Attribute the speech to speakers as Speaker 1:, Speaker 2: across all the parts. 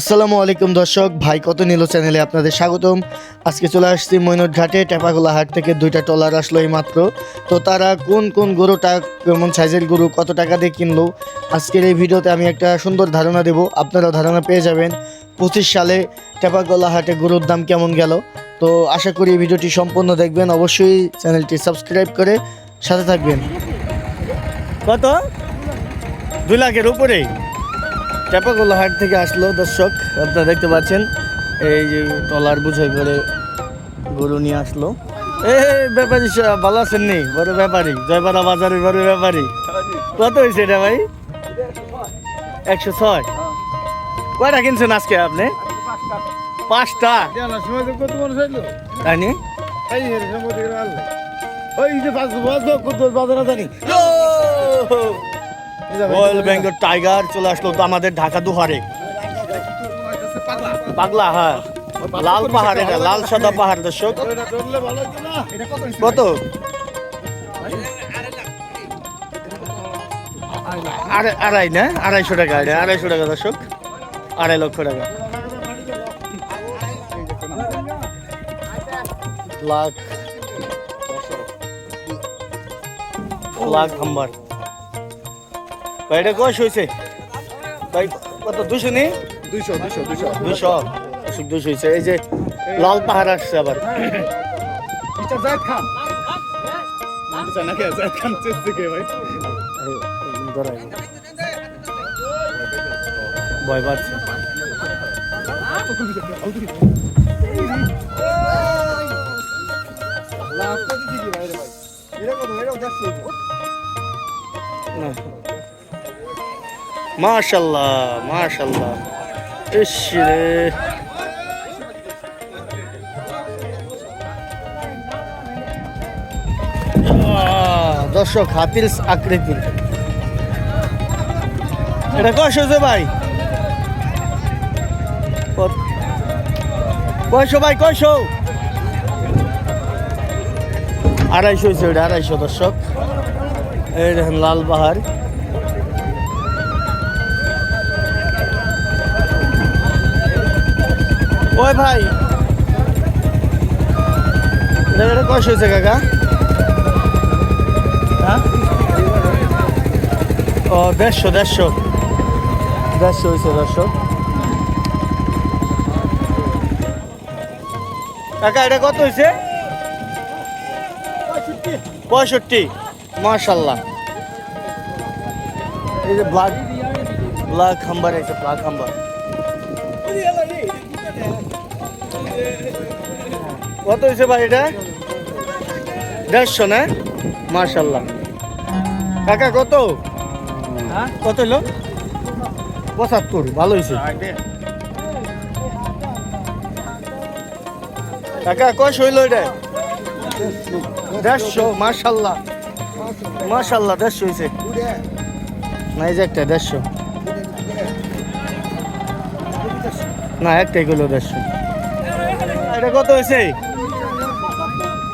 Speaker 1: আসসালামু আলাইকুম দর্শক, ভাই কত নিল চ্যানেলে আপনাদের স্বাগতম। আজকে চলে আসছি মৈনট ঘাটে টেপাগোলা হাট থেকে দুইটা টলার আসলো এই মাত্র তো তারা কোন কোন গরুটা, কেমন সাইজের গরু, কত টাকা দিয়ে কিনলো? আজকের এই ভিডিওতে আমি একটা সুন্দর ধারণা দেব আপনারাও ধারণা পেয়ে যাবেন। পঁচিশ সালে টেপাগোলা হাটে গরুর দাম কেমন গেল? তো আশা করি এই ভিডিওটি সম্পূর্ণ দেখবেন। অবশ্যই চ্যানেলটি সাবস্ক্রাইব করে সাথে থাকবেন। কত? দুই লাখের উপরেই? চাপাগোলা হাট থেকে আসলো দর্শক আপনারা দেখতে পাচ্ছেন এই যে টলার বুঝাই করে গরু নিয়ে আসলো। এ ব্যাপারী ভালো আছেন নি? বড় ব্যাপারী জয়পাড়া বাজারের বড় ব্যাপারী। কত হয়েছে এটা ভাই? একশো ছয়। কয়টা কিনছেন আজকে আপনি? পাঁচটা। তাই নি? রয়্যাল বেঙ্গল টাইগার চলে আসলো তো আমাদের ঢাকা দুহারে। পাগলা হ্যাঁ। লাল পাহাড় এটা লাল সাদা পাহাড় দর্শক। কত? আড়াই না? আড়াইশো টাকা এটা আড়াইশো টাকা দর্শক। আড়াই লক্ষ টাকা। লাখ। লাখ নাম্বার। ভাই এটা কয়শ হয়েছে ভাই কত দুশো নেই
Speaker 2: দুইশো দুইশো দুইশো।
Speaker 1: দুশো অসুখ দুশো হয়েছে এই যে লাল পাহাড় আসছে আবার।
Speaker 2: জায়েদ খান। নাকি জায়েদ খান চেষ্টা কে ভাই।
Speaker 1: ভয় পাচ্ছে। মাশাল্লাহ মাশাল্লাহ। ইস রে। দর্শক হাতির আকৃতি। এটা কয়শো যে ভাই? কয়শো ভাই কয়শো আড়াইশো হয়েছে ওটা আড়াইশো দর্শক। এই দেখেন, লাল পাহাড় ওই ভাই। এটা কয়শো হয়েছে কাকা? হ্যাঁ? ও, দেড়শো দেড়শো। দেড়শো হয়েছে দর্শক কাকা, এটা কত হয়েছে পঁয়ষট্টি। মার্শাল্লাহ এই যে ব্ল্যাক ব্ল্যাক হাম্বার আছে ব্লাক হাম্বার। কত হয়েছে ভাই এটা? দেড়শো না? মার্শাল্লাহ কাকা কত? হ্যাঁ? কত হলো? পঁচাত্তর ভালো হয়েছে। কাকা কয়শো হইল এটা? দেড়শো মার্শাল্লাহ মার্শাল্লাহ দেড়শো হয়েছে। না এই যে একটা দেড়শো। না একটাই করল দেড়শো। এটা কত হয়েছে?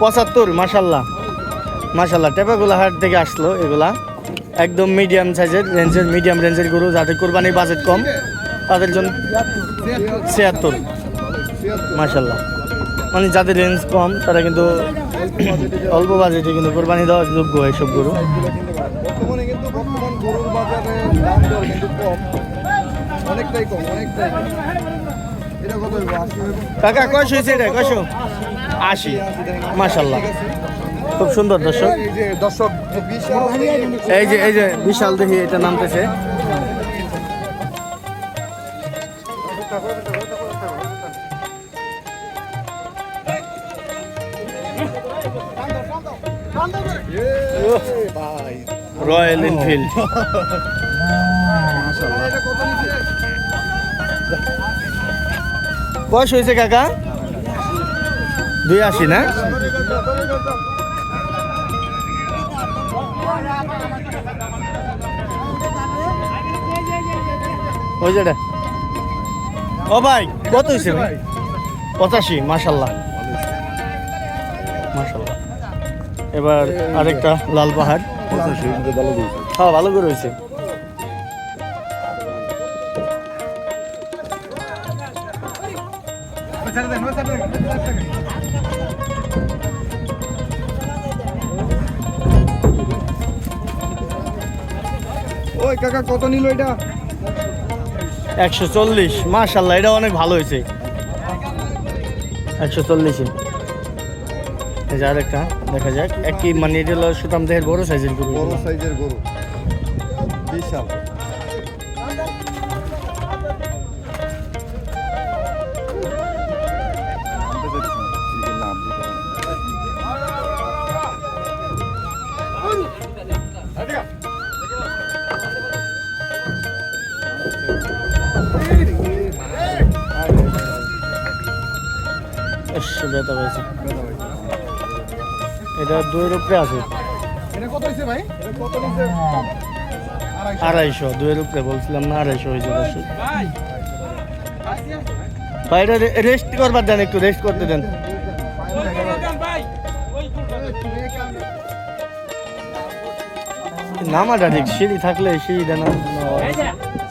Speaker 1: পঁচাত্তর মার্শাল্লাহ মার্শাল্লাহ টেপাগুলা হাট থেকে আসলো এগুলা। একদম মিডিয়াম সাইজের রেঞ্জের মিডিয়াম রেঞ্জের গরু, যাদের কোরবানির বাজেট কম, তাদের জন্য ছিয়াত্তর। মার্শাল্লাহ মানে যাদের রেঞ্জ কম, তারা কিন্তু অল্প বাজেটে কিন্তু কোরবানি দেওয়ার যোগ্য এইসব গরু।
Speaker 2: অনেকটাই কম, অনেকটাই
Speaker 1: কাকা, কয়শো হয়েছে এটা কয়শো? আশি। মার্শাল্লাহ খুব সুন্দর দর্শক।
Speaker 2: এই যে দর্শক
Speaker 1: এই যে এই যে বিশাল দেখি এটা নামতেছে। রয়্যাল এনফিল্ড বয়স হয়েছে কাকা? দুই আশি না? ওই যেটা ও ভাই কত হয়েছে ভাই? পঁচাশি মাসাল্লাহ মাসাল্লাহ এবার আরেকটা লাল পাহাড়। হ্যাঁ ভালো করে হয়েছে।
Speaker 2: ওই কাকা কত নিল এটা?
Speaker 1: একশো চল্লিশ মাশাল্লাহ এটা অনেক ভালো হয়েছে। একশো চল্লিশে এই যে আরেকটা দেখা যাক। একই মানে এটা হলো সুতাম দেহের বড় সাইজের গরু।
Speaker 2: বড় সাইজের গরু। বিশাল।
Speaker 1: ব্যথা পাইছে এটা দুইয়ের উপরে আছে।
Speaker 2: এটা কত হয়েছে ভাই? এটা কত নিছে
Speaker 1: আড়াইশো দুইয়ের উপরে বলছিলাম না আড়াইশো হয়েছে দর্শক। ভাই। এটা রেস্ট করবার দেন একটু রেস্ট করতে দেন। নামাটা ঠিক সিঁড়ি থাকলে সিঁড়িটা নাম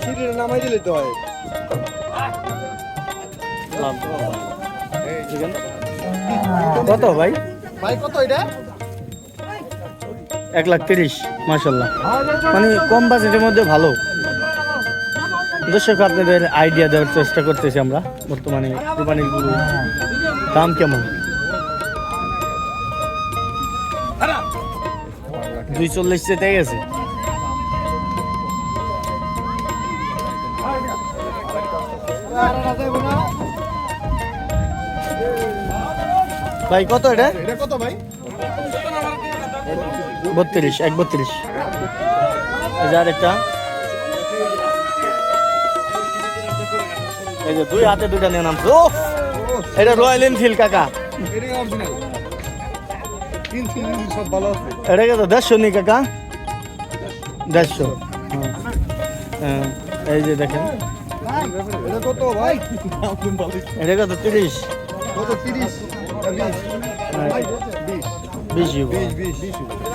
Speaker 2: সিঁড়ির নামাই দিলে তো হয়।
Speaker 1: কত ভাই?
Speaker 2: ভাই কত এটা?
Speaker 1: এক লাখ তিরিশ মাসাল্লাহ মানে কম বাজেটের মধ্যে ভালো। দর্শক আপনাদের আইডিয়া দেওয়ার চেষ্টা করতেছি আমরা। বর্তমানে কোরবানির গুরু দাম কেমন? দুই চল্লিশ যেতে গেছে ভাই কত এটা?
Speaker 2: এটা কত ভাই?
Speaker 1: বত্রিশ এক বত্রিশ। যে আরেকটা। এই যে দুই হাতে দুইটা নিয়ে নামছে। ও এটা রয়্যাল এনফিল্ড কাকা। এটা কত দেড়শো নি কাকা? দেড়শো। হ্যাঁ এই যে দেখেন।
Speaker 2: এটা কত ভাই?
Speaker 1: এটা কত? তিরিশ।
Speaker 2: কত তিরিশ?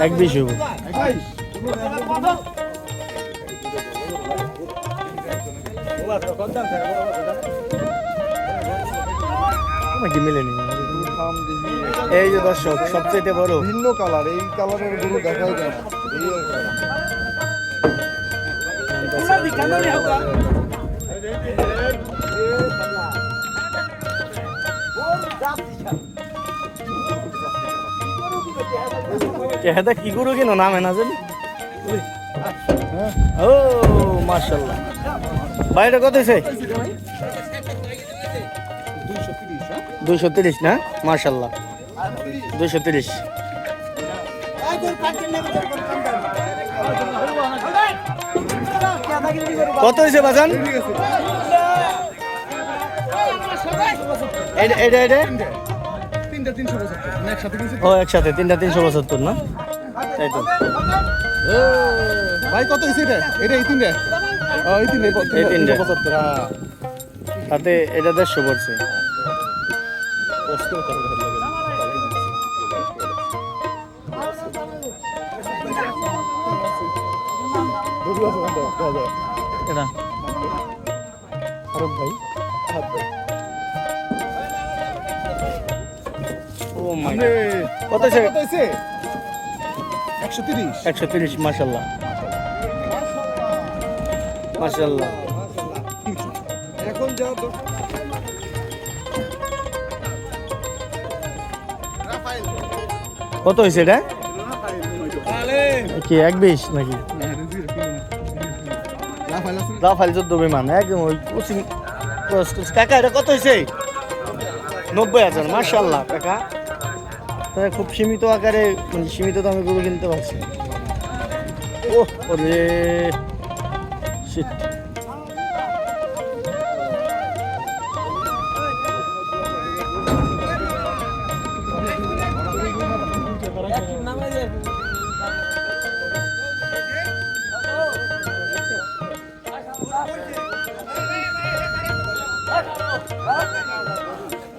Speaker 1: এক বিশ হইব নাকি মিলেনি এই যে দর্শক সবচেয়ে বড়
Speaker 2: ভিন্ন কালার এই কালারের গরু দেখাই যায় না
Speaker 1: চেহাদা কি করো কেন? নামে না জানি। ও মার্শাল্লাহ বাইরে কত হয়েছে দুইশো তিরিশ, না? মার্শাল্লাহ দুইশো তিরিশ। কত হয়েছে বাজান? এটা এটা ও একসাথে তিনটা তিনশো পঁচাত্তর না? তাই তো।
Speaker 2: ভাই কত হয়েছে এটা? এটা এই তিনটা? এই তিনটা
Speaker 1: এই তিনটা।
Speaker 2: পঁচাত্তর হ্যাঁ।
Speaker 1: তাতে এটা দেড়শো পড়ছে? এটা। আরব ভাই। কত হয়েছে
Speaker 2: একশো তিরিশ।
Speaker 1: একশো তিরিশ মাসাল্লাহ মাসাল্লাহ
Speaker 2: এখন যাও
Speaker 1: কত হয়েছে এটা? কি এক বিশ নাকি রাফাইল চোদ্দ বিমান একদম ওই কোচিং। কাকা এটা কত হয়েছে নব্বই হাজার মার্শাল্লাহ কাকা। তাহলে খুব সীমিত আকারে মানে সীমিত দামে গরু কিনতে পারছি। ও ওরে।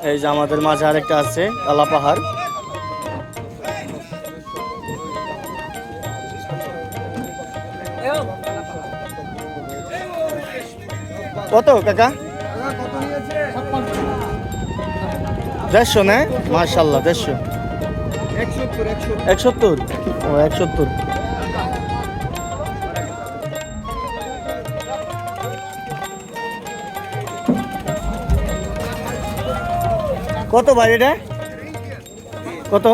Speaker 1: এই যে আমাদের মাঝে আরেকটা আছে কালা পাহাড় কত, কাকা? দেড়শো না? মার্শাল্লাহ দেড়শো।
Speaker 2: একসত্তর?
Speaker 1: ও, একসত্তর। কত ভাই এটা? কত?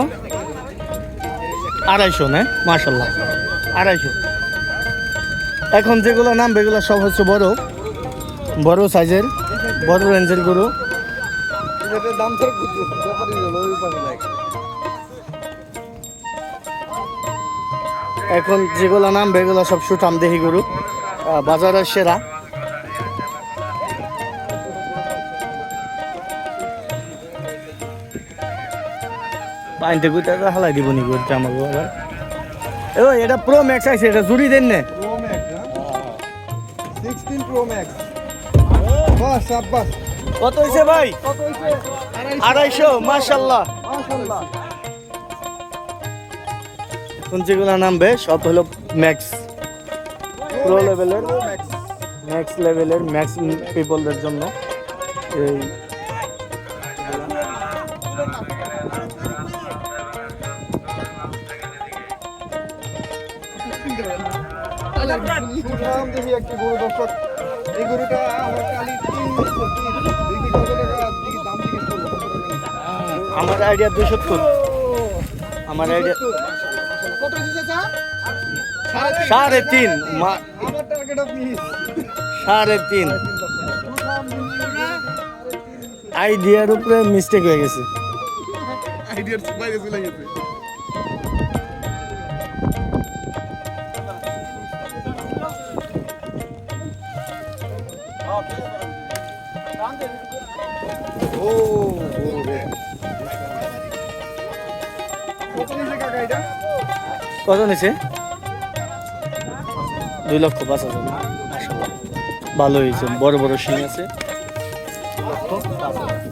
Speaker 1: আড়াইশো না? মার্শাল্লাহ আড়াইশো। এখন যেগুলো নাম, এগুলো সব হচ্ছে বড়। বড় সাইজের, বড় রেঞ্জের গরু। এখন যেগুলো নাম, এগুলো সব সুঠাম দেহি গরু। বাজারের সেরা। পাইনতে গুইটা হালাই দিব নি গরুটা আমাকে এটা প্রো ম্যাক্স আছে এটা জুড়ি দেন না।
Speaker 2: Pro max sixteen pro max
Speaker 1: কত হয়েছে ভাই? আড়াইশো
Speaker 2: মাশাআল্লাহ
Speaker 1: এখন যেগুলো নামবে সব হলো ম্যাক্স প্রো লেভেলের
Speaker 2: ম্যাক্স
Speaker 1: ম্যাক্স লেভেলের ম্যাক্স পিপলদের জন্য। এই
Speaker 2: দেখি একটি গরু দর্শক। এই গরুটা আমার কালি।
Speaker 1: আমার আইডিয়া দুশোত্তর আমার আইডিয়া? সাড়ে তিন। সাড়ে তিন। আইডিয়ার উপরে মিস্টেক হয়ে গেছে।
Speaker 2: আইডিয়ার বাইরে চলে গেছে কত নিছে?
Speaker 1: দুই লক্ষ পাঁচ হাজার ভালো হয়েছে, বড় বড় শিং আছে। দুই লক্ষ পাঁচ হাজার।